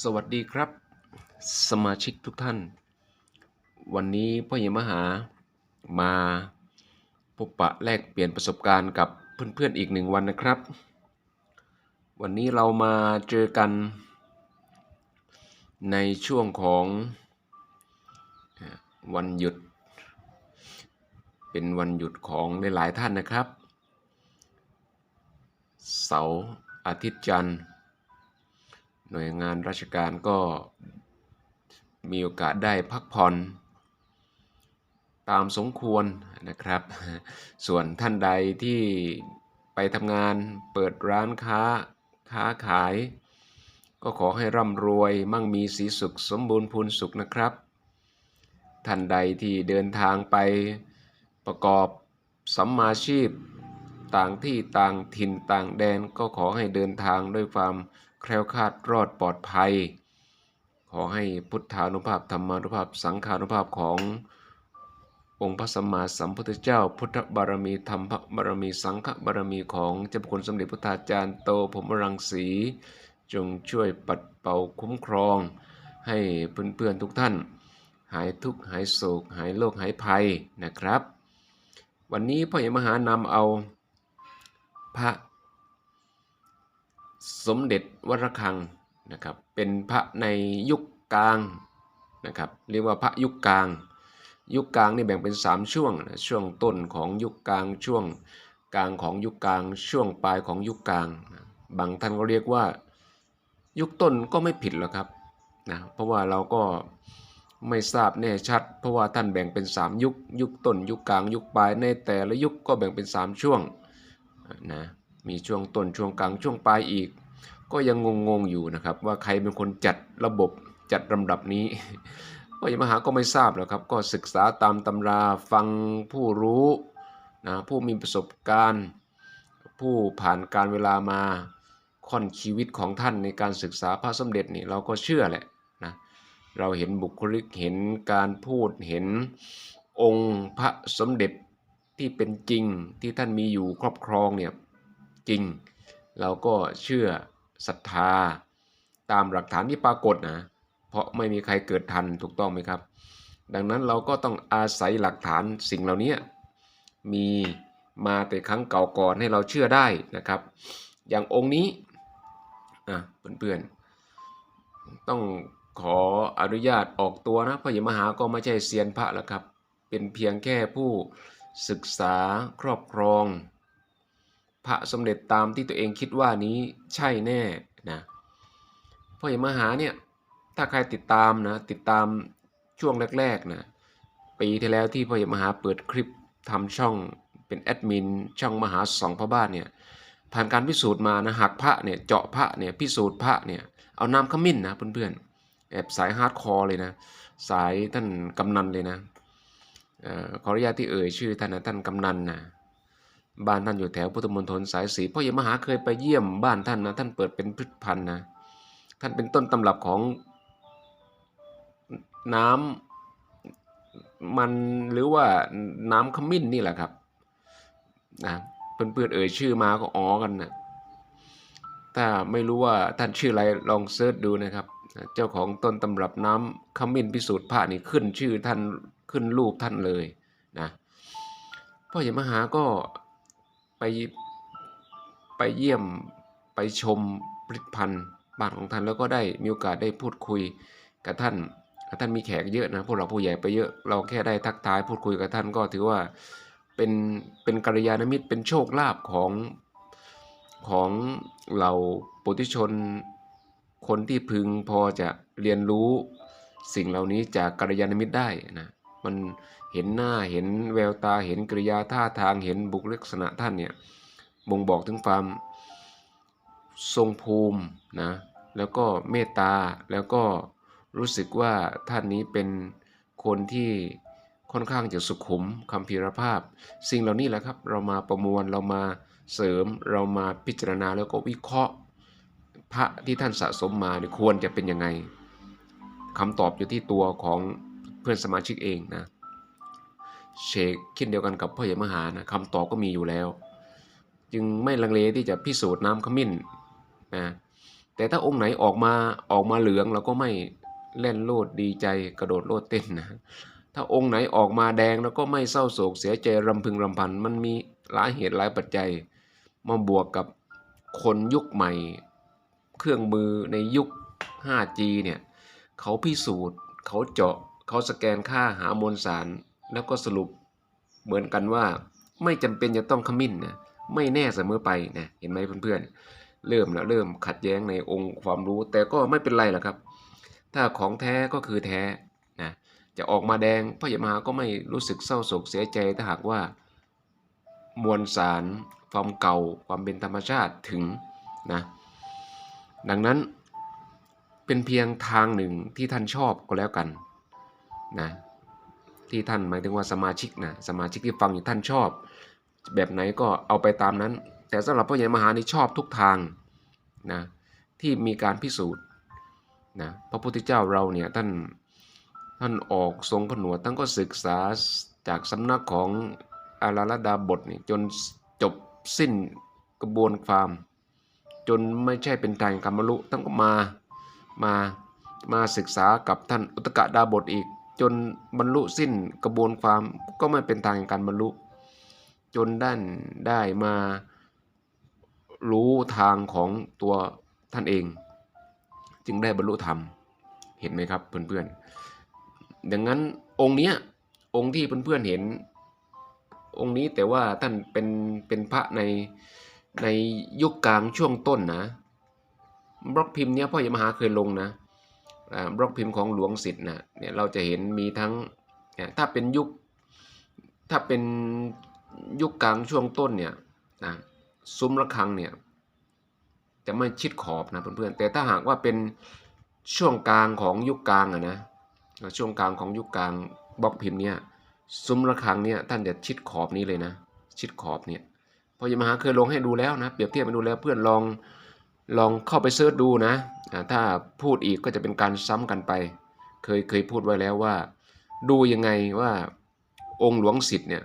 สวัสดีครับ สมาชิกทุกท่าน วันนี้พ่อใหญ่มหามาพบปะแลกเปลี่ยนประสบการณ์กับเพื่อนๆอีกหนึ่งวันนะครับ วันนี้เรามาเจอกัน ในช่วงของวันหยุด เป็นวันหยุดของหลายๆท่านนะครับ เสาร์อาทิตย์จันทร์ หน่วยงานราชการก็มีโอกาสได้พักผ่อน ตามสมควรนะครับ ส่วนท่านใดที่ไปทำงานเปิดร้านค้าค้าขาย ก็ขอให้ร่ำรวยมั่งมีสีสุขสมบูรณ์พูนสุขนะครับ ท่านใดที่เดินทางไปประกอบสัมมาชีพ ต่างที่ต่างถิ่นต่างแดนก็ขอให้เดินทางด้วยความ แคล้วคลาดรอดปลอดภัย ขอให้พุทธานุภาพธรรมานุภาพสังขานุภาพขององค์พระสัมมาสัมพุทธเจ้า พุทธบารมีธรรมบารมีสังฆบารมีของเจ้าพระคุณสมเด็จพุทธาจารย์โตผมรังสี จงช่วยปัดเป่าคุ้มครอง ให้เพื่อนๆทุกท่าน หายทุกข์หายโศก หายโรคหายภัยนะครับ วันนี้พ่อใหญ่มหานำเอาพระ สมเด็จวรคังนะครับเป็นพระในยุคกลางนะครับเรียกว่าพระยุคกลาง ยุคกลางนี่แบ่งเป็น 3 ช่วงนะช่วงต้นของยุคกลางช่วงกลางของยุคกลาง ช่วงปลายของยุคกลาง บางท่านก็เรียกว่ายุคต้นก็ไม่ผิดหรอกครับนะเพราะว่าเราก็ไม่ทราบแน่ชัด เพราะว่าท่านแบ่งเป็น 3 ยุค ยุคต้น ยุคกลาง ยุคปลายในแต่ละยุคก็แบ่งเป็น 3 ช่วงนะ มีช่วงต้นช่วงกลางช่วงปลายอีก ก็ยังงงๆอยู่นะครับ ว่าใครเป็นคนจัดระบบจัดลำดับนี้ก็ยังมหาก็ไม่ทราบหรอกครับ ก็ศึกษาตามตำราฟังผู้รู้นะผู้มีประสบการณ์ ผู้ผ่านการเวลามาค่อนชีวิตของท่านในการศึกษาพระสมเด็จนี่เราก็เชื่อแหละนะเราเห็นบุคลิกเห็นการพูดเห็นองค์พระสมเด็จที่เป็นจริงที่ท่านมีอยู่ครอบครองเนี่ย จริง เราก็เชื่อศรัทธา ตามหลักฐานที่ปรากฏนะ เพราะไม่มีใครเกิดทันถูกต้องไหมครับ ดังนั้นเราก็ต้องอาศัยหลักฐานสิ่งเหล่านี้มีมาแต่ครั้งเก่าก่อนให้เราเชื่อได้นะครับ อย่างองค์นี้อะเพื่อนๆต้องขออนุญาตออกตัวนะพระยมหาก็ไม่ใช่เซียนพระแล้วครับ เป็นเพียงแค่ผู้ศึกษาครอบครอง พระสมเด็จตามที่ตัวเองคิดว่านี้ใช่แน่นะพ่อใหญ่มหาเนี่ยถ้าใครติดตามนะติดตามช่วงแรกๆนะปีที่แล้วที่พ่อใหญ่มหาเปิดคลิปทำช่องเป็นแอดมินช่องมหาสองพระบ้านเนี่ยผ่านการพิสูจน์มานะหักพระเนี่ยเจาะพระเนี่ยพิสูจน์พระเนี่ยเอาน้ำขมิ้นนะเพื่อนๆแอบสายฮาร์ดคอร์เลยนะสายท่านกำนันเลยนะออขออนุญาตที่เอ่ยชื่อท่านนะท่านกำนันนะ บ้านท่านอยู่แถวพุทธมณฑลสายสีพ่อใหญ่มหาเคยไปเยี่ยมบ้านท่านนะท่านเปิดเป็นพืชพันธุ์นะท่านเป็นต้นตำรับของน้ำมันหรือว่าน้ำขมิ้นนี่แหละครับนะเพื่อนๆเอ่ยชื่อมาก็อ๋อกันนะถ้าไม่รู้ว่าท่านชื่ออะไรลองเซิร์ชดูนะครับ เจ้าของต้นตำรับน้ำขมิ้นพิสูจน์พระนี่ขึ้นชื่อท่านขึ้นรูปท่านเลยนะพ่อใหญ่มหาก็ ไปไปเยี่ยมไปชมผลิตภัณฑ์บ้านของท่านแล้วก็ได้มีโอกาสได้พูดคุยกับท่านท่านมีแขกเยอะนะพวกเราผู้ใหญ่ไปเยอะเราแค่ได้ทักทายพูดคุยกับท่านก็ถือว่าเป็นเป็นกัลยาณมิตรเป็นโชคลาภของของเราปุถุชน คนที่พึงพอจะเรียนรู้สิ่งเหล่านี้จากกัลยาณมิตรได้นะมัน เห็นหน้าเห็นแววตาเห็นกริยาท่าทางเห็นบุคลิกลักษณะท่านเนี่ยบ่งบอกถึงความทรงภูมินะแล้วก็เมตตาแล้วก็รู้สึกว่าท่านนี้เป็นคนที่ค่อนข้างจะสุขุมคำพีรภาพ สิ่งเหล่านี้แหละครับ เรามาประมวลเรามาเสริมเรามาพิจารณาแล้วก็วิเคราะห์ พระที่ท่านสะสมมาเนี่ยควรจะเป็นยังไงคำตอบอยู่ที่ตัวของเพื่อนสมาชิกเองนะ เชคคิดเดียวกันกับพ่อใหญ่มหานะคำตอบก็มีอยู่แล้ว จึงไม่ลังเลที่จะพิสูจน์น้ำขมิ้นนะแต่ถ้าองค์ไหนออกมาออกมาเหลืองเราก็ไม่เล่นโลดดีใจกระโดดโลดเต้นนะถ้าองค์ไหนออกมาแดงแล้วก็ไม่เศร้าโศกเสียใจรำพึงรำพัน มันมีหลายเหตุหลายปัจจัย มาบวกกับคนยุคใหม่ เครื่องมือในยุค 5G เนี่ยเขาพิสูจน์ เขาเจาะเขาสแกนค่าหามวลสาร แล้วก็สรุปเหมือนกันว่าไม่จำเป็นจะต้องขมิ้นนะไม่แน่เสมอไปนะเห็นไหมเพื่อนๆ เริ่มแล้วเริ่มขัดแย้งในองค์ความรู้ แต่ก็ไม่เป็นไรหรอกครับ ถ้าของแท้ก็คือแท้นะจะออกมาแดงพระยามาก็ไม่รู้สึกเศร้าโศกเสียใจถ้าหากว่า มวลสาร ความเก่า ความเป็นธรรมชาติถึงนะดังนั้นเป็นเพียงทางหนึ่งที่ท่านชอบก็แล้วกันนะ ที่ท่านหมายถึงว่าสมาชิกนะสมาชิกที่ฟังอยู่ท่านชอบ แบบไหนก็เอาไปตามนั้น แต่สำหรับพระยามหานี่ชอบทุกทางนะที่มีการพิสูจน์นะพระพุทธเจ้าเราเนี่ยท่านท่านออกทรงผนวดท่านก็ศึกษาจากสำนักของอาราลดาบทนี่จนจบสิ้นกระบวนความ จนไม่ใช่เป็นทางกรรมลุท่านก็มามามาศึกษากับท่านอุตกะดาบทอีก จนบรรลุสิ้นกระบวนความก็ไม่เป็นทางแห่งการบรรลุ จนด้านได้มารู้ทางของตัวท่านเอง จึงได้บรรลุธรรมเห็นไหมครับเพื่อนๆดังนั้นองค์เนี้ยองค์ที่เพื่อนๆเห็น องค์นี้แต่ว่าท่านเป็นเป็นพระในในยุคกลางช่วงต้นนะ บล็อกพิมพ์เนี้ยพ่อยมหาเคยลงนะ บล็อกพิมพ์ของหลวงสิทธิ์นะเนี่ยเราจะเห็นมีทั้งเนี่ยถ้าเป็นยุคถ้าเป็นยุคกลางช่วงต้นเนี่ยนะซุ้มระฆังเนี่ยจะไม่ชิดขอบนะเพื่อนๆแต่ถ้าหากว่าเป็นช่วงกลางของยุคกลางอะนะช่วงกลางของยุคกลางบล็อกพิมพ์เนี่ยซุ้มระฆังเนี่ยท่านจะชิดขอบนี้เลยนะ ชิดขอบเนี่ยพอยมหาเคยลงให้ดูแล้วนะเปรียบเทียบไปดูแล้วเพื่อนลอง ลองเข้าไปเสิร์ชดูนะ ถ้าพูดอีกก็จะเป็นการซ้ำกันไป เคยเคยพูดไว้แล้วว่า ดูยังไงว่าองค์หลวงสิทธิ์เนี่ย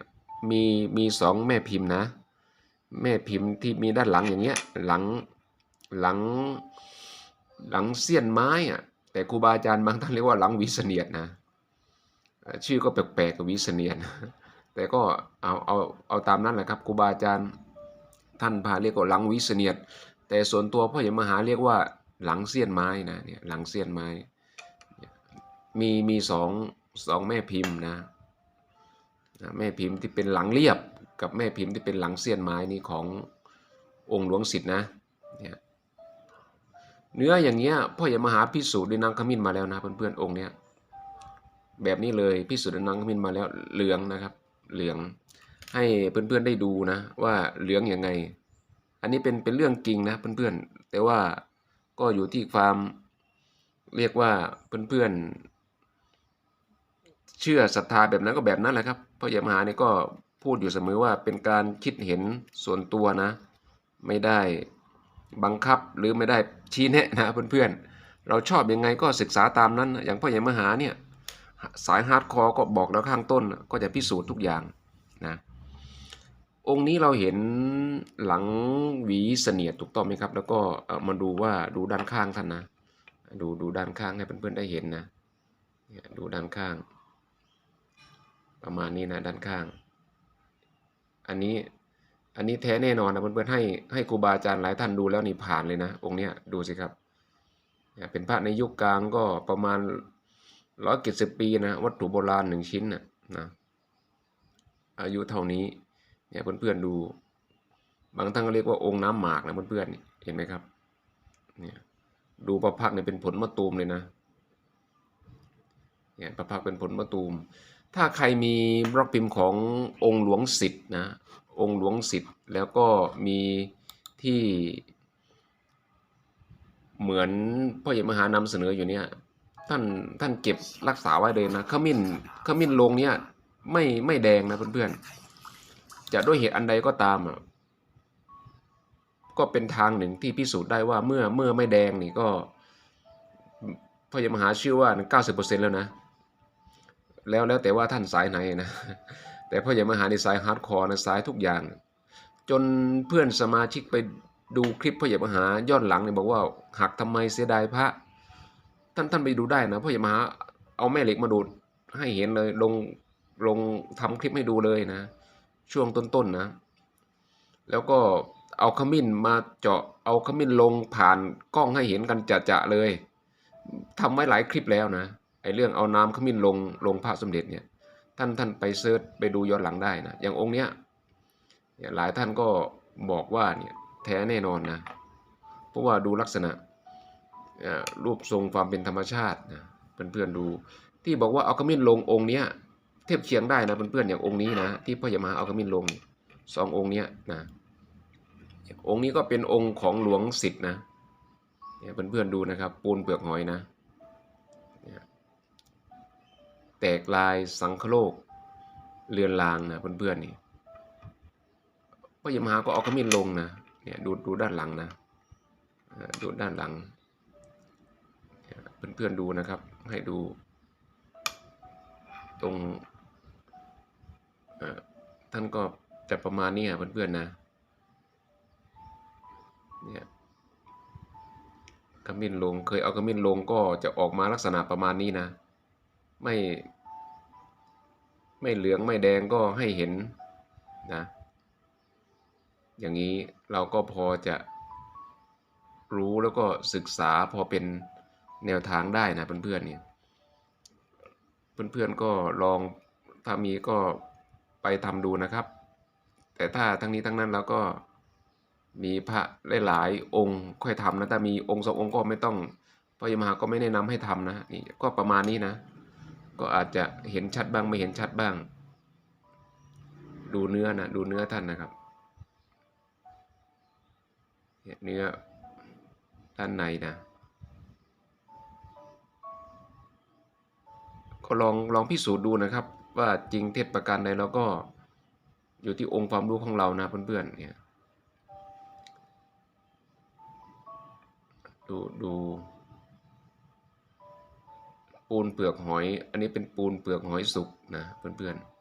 มีมีสองแม่พิมพ์นะ แม่พิมพ์ที่มีด้านหลังอย่างเงี้ยหลังหลังหลังเสี้ยนไม้อะแต่ครูบาอาจารย์บางท่านเรียกว่าหลังวิเสเนียดนะ ชื่อก็แปลกๆกับวิเสเนียดแต่ก็เอาเอาเอาตามนั้นแหละครับครูบาอาจารย์ท่านพาเรียกว่าหลังวิเสเนียด แต่ส่วนตัวพ่อใหญ่มหาเรียกว่าหลังเสี้ยนไม้นะเนี่ยหลังเสี้ยนไม้ มีมีสองสองแม่พิมพ์นะแม่พิมพ์ที่เป็นหลังเรียบกับแม่พิมพ์ที่เป็นหลังเสี้ยนไม้นี่ขององค์หลวงสิทธิ์นะเนี่ยเนื้ออย่างเงี้ยพ่อใหญ่มหาพิสูจน์ด้วยนางขมิ้นมาแล้วนะเพื่อนๆองค์เนี้ยแบบนี้เลยพิสูจน์ด้วยนางขมิ้นมาแล้วเหลืองนะครับเหลืองให้เพื่อนๆได้ดูนะว่าเหลืองยังไง อันนี้เป็นเป็นเรื่องจริงนะเพื่อนๆ แต่ว่าก็อยู่ที่ความเรียกว่าเพื่อนๆ เชื่อศรัทธาแบบนั้นก็แบบนั้นแหละครับเพราะยามหานี่ก็พูดอยู่เสมอว่าเป็นการคิดเห็นส่วนตัวนะ ไม่ได้บังคับหรือไม่ได้ชี้แนะนะเพื่อนๆ เราชอบยังไงก็ศึกษาตามนั้น อย่างพ่อใหญ่มหาเนี่ยสายฮาร์ดคอร์ก็บอกแล้วข้างต้นก็จะพิสูจน์ทุกอย่างนะ องค์นี้เราเห็นหลังหวีเสนียดถูกต้องไหมครับ แล้วก็มาดูว่าดูด้านข้างท่านนะ ดูดูด้านข้างให้เพื่อนๆได้เห็นนะดูด้านข้าง ประมาณนี้นะด้านข้าง อันนี้อันนี้แท้แน่นอนนะเพื่อนๆให้ให้ครูบาอาจารย์หลายท่านดูแล้วนี่ผ่านเลยนะ องค์เนี้ยดูสิครับเนี่ยเป็นพระในยุคกลางก็ประมาณร้อยเจ็ดสิบปีนะวัตถุโบราณหนึ่งชิ้นนะนะอายุเท่านี้ เนี่ยเพื่อนๆดู บางท่านก็เรียกว่าองค์น้ำหมากนะเพื่อนๆเห็นไหมครับเนี่ยดูประพักเนี่ยเป็นผลมะตูมเลยนะเนี่ยประพักเป็นผลมะตูม ถ้าใครมีบล็อกพิมพ์ขององค์หลวงสิทธ์นะองค์หลวงสิทธ์แล้วก็มีที่เหมือนพ่อใหญ่มหานำเสนออยู่เนี่ยท่านท่านเก็บรักษาไว้เลยนะขมิ้นขมิ้นลงเนี่ยไม่ไม่แดงนะเพื่อนๆ จะด้วยเหตุอันใดก็ตามอะก็เป็นทางหนึ่งที่พิสูจน์ได้ว่าเมื่อเมื่อไม่แดงนี่ก็พ่อใหญ่มหาชื่อว่าเก้าสิบเปอร์เซ็นแล้วนะ แล้วแล้วแต่ว่าท่านสายไหนนะ แต่พ่อใหญ่มหาในสายฮาร์ดคอร์นะสายทุกอย่าง จนเพื่อนสมาชิกไปดูคลิปพ่อใหญ่มหาย้อนหลังเนี่ยบอกว่าหักทำไมเสียดายพระ ท่านท่านไปดูได้นะพ่อใหญ่มหาเอาแม่เหล็กมาดูดให้เห็นเลยลงลงทำคลิปให้ดูเลยนะ ช่วงต้นๆนะ แล้วก็เอาขมิ้นมาเจาะเอาขมิ้นลงผ่านกล้องให้เห็นกันจะๆเลยทำไว้หลายคลิปแล้วนะไอเรื่องเอาน้ำขมิ้นลงลงพระสมเด็จเนี่ยท่านท่านไปเซิร์ชไปดูย้อนหลังได้นะอย่างองค์เนี้ยเนี่ยหลายท่านก็บอกว่าเนี่ยแท้แน่นอนนะเพราะว่าดูลักษณะรูปทรงความเป็นธรรมชาตินะเพื่อนๆดูที่บอกว่าเอาขมิ้นลงองค์เนี้ย เทียบเคียงได้นะเพื่อนๆอย่างองค์นี้นะที่พ่ออย่ามาเอาขมิ้นลงสององค์เนี้ยนะองค์นี้ก็เป็นองค์ของหลวงสิทธิ์นะเนี่ยเพื่อนๆดูนะครับ ปูนเปลือกหอยนะแตกลายสังคโลกเรือนลางนะเพื่อนๆนี่พ่ออย่ามาก็เอาขมิ้นลงนะเนี่ยดูดูด้านหลังนะดูด้านหลังเพื่อนๆดูนะครับให้ดูตรง ท่านก็จะประมาณนี้อะเพื่อนๆนะเนี่ยขมิ้นลงเคยเอาขมิ้นลงก็จะออกมาลักษณะประมาณนี้นะ ไม่ ไม่เหลืองไม่แดงก็ให้เห็นนะ อย่างนี้เราก็พอจะรู้แล้วก็ศึกษาพอเป็นแนวทางได้นะเพื่อนๆเนี่ยเพื่อนๆก็ลองถ้ามีก็ ไปทำดูนะครับ แต่ถ้าทั้งนี้ทั้งนั้นเราก็มีพระหลายๆองค์ค่อยทำนะ ถ้ามีองค์สององค์ก็ไม่ต้องพระยมหาก็ไม่แนะนำให้ทำนะนี่ก็ประมาณนี้นะ ก็อาจจะเห็นชัดบ้างไม่เห็นชัดบ้าง ดูเนื้อนะดูเนื้อท่านนะครับเนี่ยเนื้อด้านในนะ ก็ลองลองพิสูจน์ดูนะครับ ว่าจริงเท็จประการใดเราก็อยู่ที่องค์ความรู้ของเรานะเพื่อนๆเนี่ยดูดู ปูนเปลือกหอย อันนี้เป็นปูนเปลือกหอยสุกนะเพื่อนๆ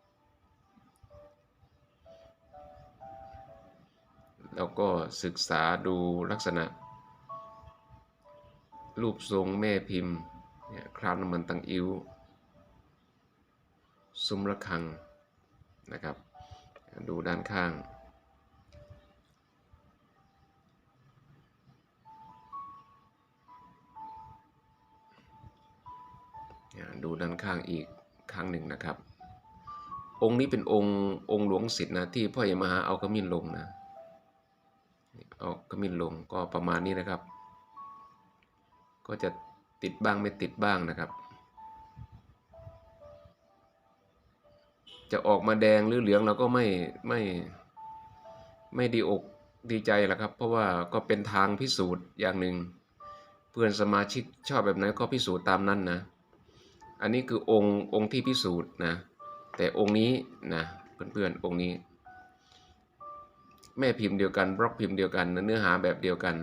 แล้วก็ศึกษาดูลักษณะ รูปทรงแม่พิมพ์เนี่ยคราวน้ำมันตังอิ้ว ซุ้มระฆังนะครับ ดูด้านข้าง ดูด้านข้างอีกครั้งหนึ่งนะครับ องค์นี้เป็นองค์องค์หลวงสิทธิ์นะที่พ่อใหญ่มหาเอาขมิ้นลงนะเอาขมิ้นลงก็ประมาณนี้นะครับ ก็จะติดบ้างไม่ติดบ้างนะครับ จะออกมาแดงหรือเหลืองเราก็ไม่ไม่ไม่ดีอกดีใจหรอกครับ เพราะว่าก็เป็นทางพิสูจน์อย่างหนึ่ง เพื่อนสมาชิกชอบแบบไหนก็พิสูจน์ตามนั้นนะ อันนี้คือองค์องค์ที่พิสูจน์นะ แต่องค์นี้นะเพื่อนๆองค์นี้ แม่พิมพ์เดียวกันบล็อกพิมพ์เดียวกัน เนื้อหาแบบเดียวกัน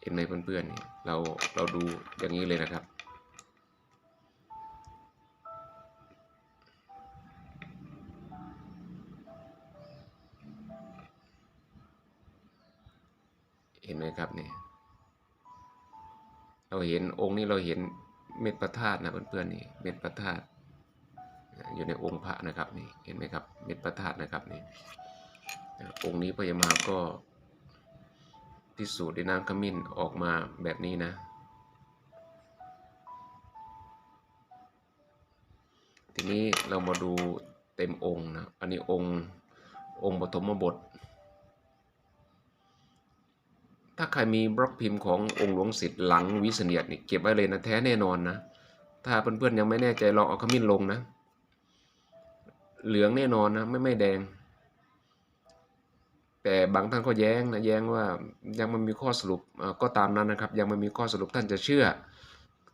เห็นไหมเพื่อนๆเราเราดูอย่างนี้เลยนะครับ เห็นไหมครับเนี่ยเราเห็นองค์นี้เราเห็นเม็ดประธาตุนะเพื่อนๆนี่เม็ดประธาตุอยู่ในองค์พระนะครับนี่เห็นไหมครับเม็ดประธาตุนะครับนี่องค์นี้พญามาก็พิสูจน์ด้วยน้ำขมิ้นออกมาแบบนี้นะ ทีนี้เรามาดูเต็มองค์นะอันนี้องค์องค์ปฐมบท ถ้าใครมีบล็อกพิมพ์ขององค์หลวงสิทธิ์หลังวิเสเนียดนี่เก็บไว้เลยนะแท้แน่นอนนะ ถ้าเพื่อนๆยังไม่แน่ใจลองเอาขมิ้นลงนะ เหลืองแน่นอนนะไม่ไม่แดง แต่บางท่านก็แย้งนะแย้งว่ายังไม่มีข้อสรุปก็ตามนั้นนะครับ ยังไม่มีข้อสรุปท่านจะเชื่อ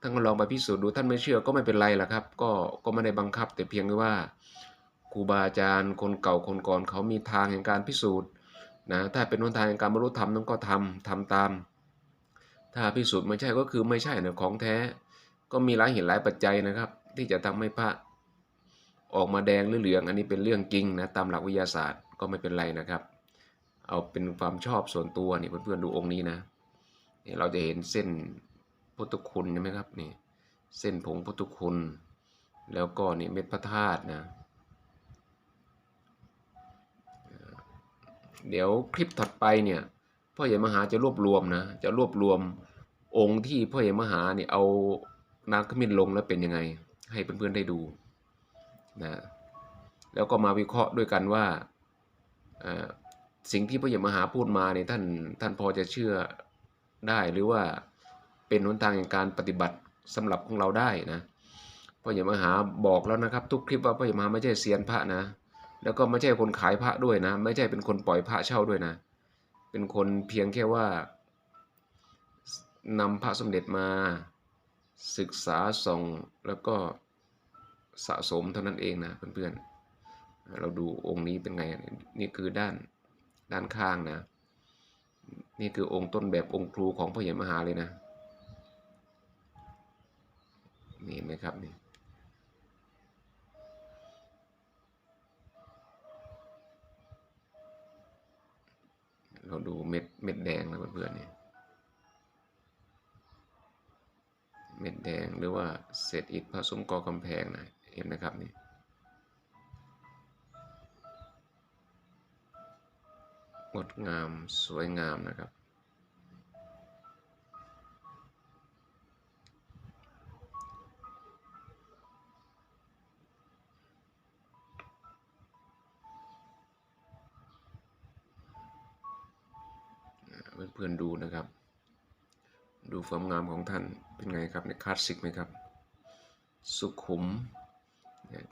ท่านก็ลองไปพิสูจน์ดูท่านไม่เชื่อก็ไม่เป็นไรล่ะครับ ก็ก็ไม่ได้บังคับ แต่เพียงว่าครูบาอาจารย์คนเก่าคนก่อนเขามีทางแห่งการพิสูจน์ นะถ้าเป็นหนทางการบรรลุธรรมนั้นก็ทำทำตาม ถ้าพิสูจน์ไม่ใช่ก็คือไม่ใช่นะของแท้ ก็มีหลายเหตุหลายปัจจัยนะครับ ที่จะทำให้พระออกมาแดงหรือเหลือง อันนี้เป็นเรื่องจริงนะตามหลักวิทยาศาสตร์ก็ไม่เป็นไรนะครับ เอาเป็นความชอบส่วนตัวนี่เพื่อนๆดูองค์นี้นะนี่เราจะเห็นเส้นพุทธคุณใช่ไหมครับนี่เส้นผงพุทธคุณ แล้วก็นี่เม็ดพระธาตุนะ เดี๋ยวคลิปถัดไปเนี่ยพ่อใหญ่มหาจะรวบรวมนะจะรวบรวมองค์ที่พ่อใหญ่มหาเนี่ยเอาน้ำขมิ้นลงแล้วเป็นยังไง ให้เพื่อนๆได้ดูนะแล้วก็มาวิเคราะห์ด้วยกันว่าสิ่งที่พ่อใหญ่มหาพูดมาเนี่ยท่านท่านพอจะเชื่อได้หรือว่าเป็นหนทางแห่งการปฏิบัติสำหรับของเราได้นะพ่อใหญ่มหาบอกแล้วนะครับ ทุกคลิปว่าพ่อใหญ่มหาไม่ใช่เซียนพระนะ แล้วก็ไม่ใช่คนขายพระด้วยนะ ไม่ใช่เป็นคนปล่อยพระเช่าด้วยนะ เป็นคนเพียงแค่ว่านำพระสมเด็จมาศึกษาส่องแล้วก็สะสมเท่านั้นเองนะเพื่อนๆ เราดูองค์นี้เป็นไง นี่คือด้านด้านข้างนะ นี่คือองค์ต้นแบบองค์ครูของพ่อใหญ่มหาเลยนะ นี่เห็นไหมครับนี่ เม็ดแดงนะเพื่อนๆเนี่ยเม็ดแดงหรือว่าเศษอิฐผสมกอกำแพงนะเห็นไหมครับนี่งดงามสวยงามนะครับ เพื่อนดูนะครับ ดูความงามของท่านเป็นไงครับในคลาสสิกไหมครับ สุขุม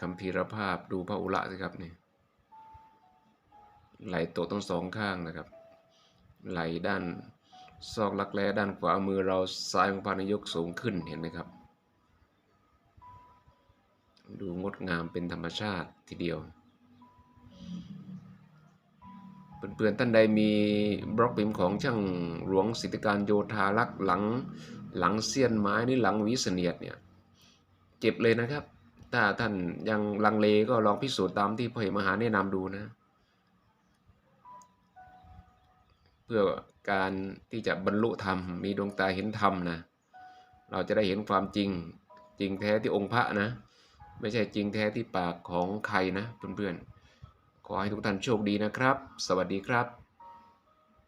คำพีรภาพดูพระอุระสิครับนี่ไหลโตทั้งสองข้างนะครับ ไหลด้านซอกลักแร้ด้านขวามือเราซ้ายของพระนายกสูงขึ้นเห็นไหมครับ ดูงดงามเป็นธรรมชาติทีเดียว เพื่อนๆท่านใดมีบล็อกพิมพ์ของช่างหลวงสิทธิการโยธารักษ์หลังหลังเสี้ยนไม้นี่หลังวิเสนียดเนี่ยเจ็บเลยนะครับ ถ้าท่านยังลังเลก็ลองพิสูจน์ตามที่พ่อเหมหาแนะนำดูนะ เพื่อการที่จะบรรลุธรรมมีดวงตาเห็นธรรมนะเราจะได้เห็นความจริงจริงแท้ที่องค์พระนะ ไม่ใช่จริงแท้ที่ปากของใครนะเพื่อนๆ ขอให้ทุกท่านโชคดีนะครับ สวัสดีครับ